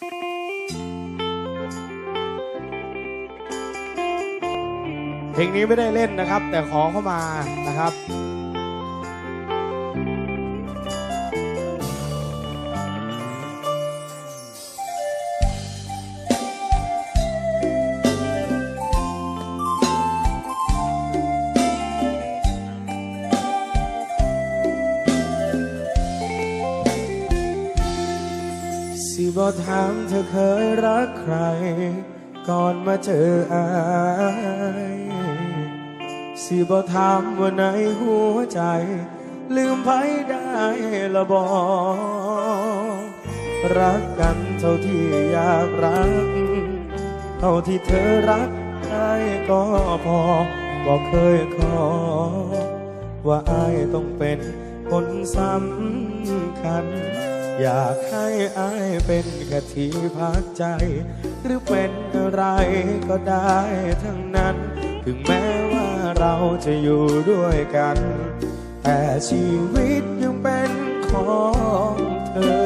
เพลงนี้ไม่ได้เล่นนะครับ แต่ขอเข้ามานะครับ สิบอถามเธอเคยรักใคร ก่อนมาเจออายสิบอถามว่าในหัวใจ ลืมไปได้ละบอกรักกันเท่าที่อยากรัก เท่าที่เธอรักได้ก็พอบอกเคยขอ ว่าอายต้องเป็นคนสำคัญ อยากให้อายเป็นแค่ทีพักใจ หรือเป็นอะไรก็ได้ทั้งนั้น ถึงแม้ว่าเราจะอยู่ด้วยกัน แต่ชีวิตยังเป็นของเธอ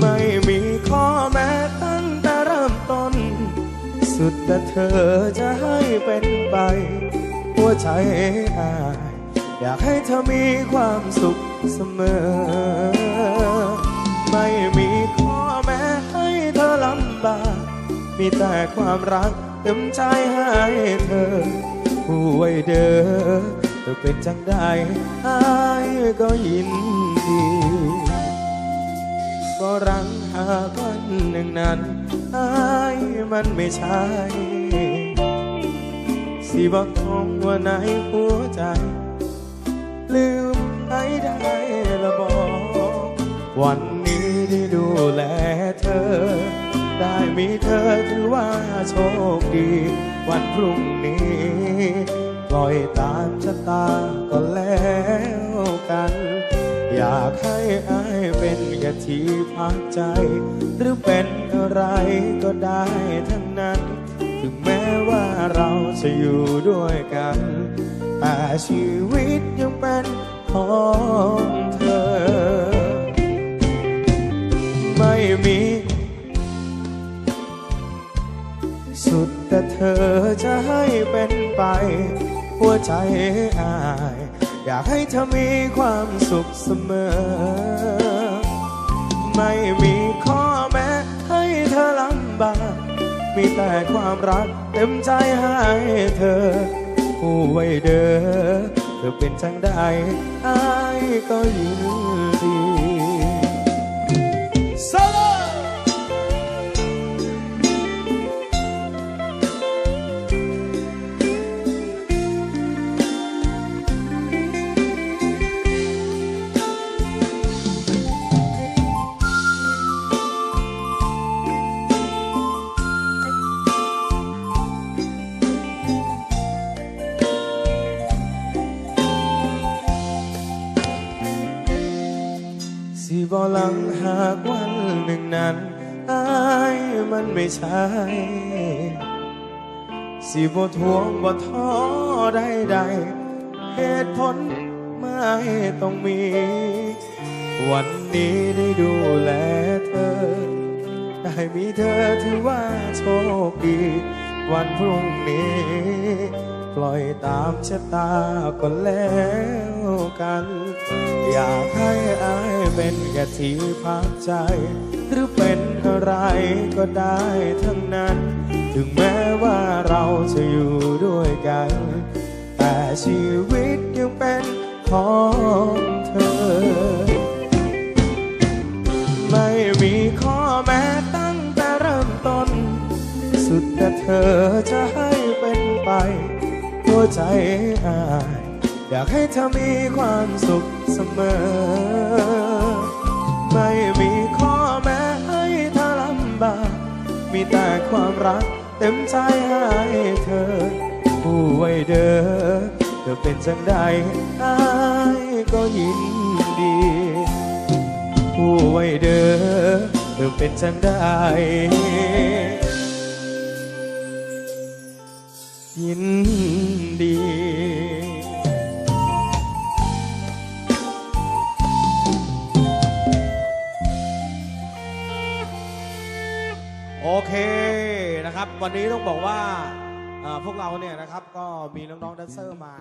ไม่มีข้อแม้ตั้งแต่เริ่มต้น สุดแต่เธอจะให้เป็นไป หัวใจอาย อยากให้เธอมีความสุขเสมอ ไม่มีข้อแม้ให้เธอลำบาก มีแต่ความรักเต็มใจให้เธอผู้ไว้เด้อเธอเป็นจังได้อายก็ยินดีก็รังหาวันหนึ่งนั้นอายมันไม่ใช่สิบอกตรงว่าในหัวใจ วันนี้ได้ดูแลเธอ ได้มีเธอถือว่าโชคดี วันพรุ่งนี้ปล่อยตามชะตาก็แล้วกัน อยากให้อายเป็นแค่ที่พักใจ หรือเป็นอะไรก็ได้ทั้งนั้น ถึงแม้ว่าเราจะอยู่ด้วยกัน แต่ชีวิตยังเป็นของ สุดแต่เธอจะให้เป็นไป หัวใจอาย อยากให้เธอมีความสุขเสมอ ไม่มีข้อแม้ให้เธอลำบาก มีแต่ความรักเต็มใจให้เธอ ผู้ไว้เด้อเธอเป็นจังได้อายก็ยินดี บอหลังหากวันหนึ่งนั้นอายมันไม่ใช่ สิบทวงบ่ท้อใดๆเหตุผลไม่ต้องมี วันนี้ได้ดูแลเธอ ได้มีเธอถือว่าโชคดี วันพรุ่งนี้ ล่อยตามชะตาก็แล้วกัน อยากให้อายเป็นแค่ที่พักใจ หรือเป็นอะไรก็ได้ทั้งนั้น ถึงแม้ว่าเราจะอยู่ด้วยกัน แต่ชีวิตยังเป็นของ ใจอาย อยากให้เธอมีความสุขเสมอ ไม่มีข้อแม้ให้เธอลำบาก มีแต่ความรักเต็มใจให้เธอ ผู้ไว้เด้อเธอเป็นจังใดอายก็ยินดี ผู้ไว้เด้อเธอเป็นจังได้ินดีโอเคนะครับ วันนี้ต้องบอกว่าพวกเราเนี่ยนะครับก็มีน้องๆดันเซอร์มา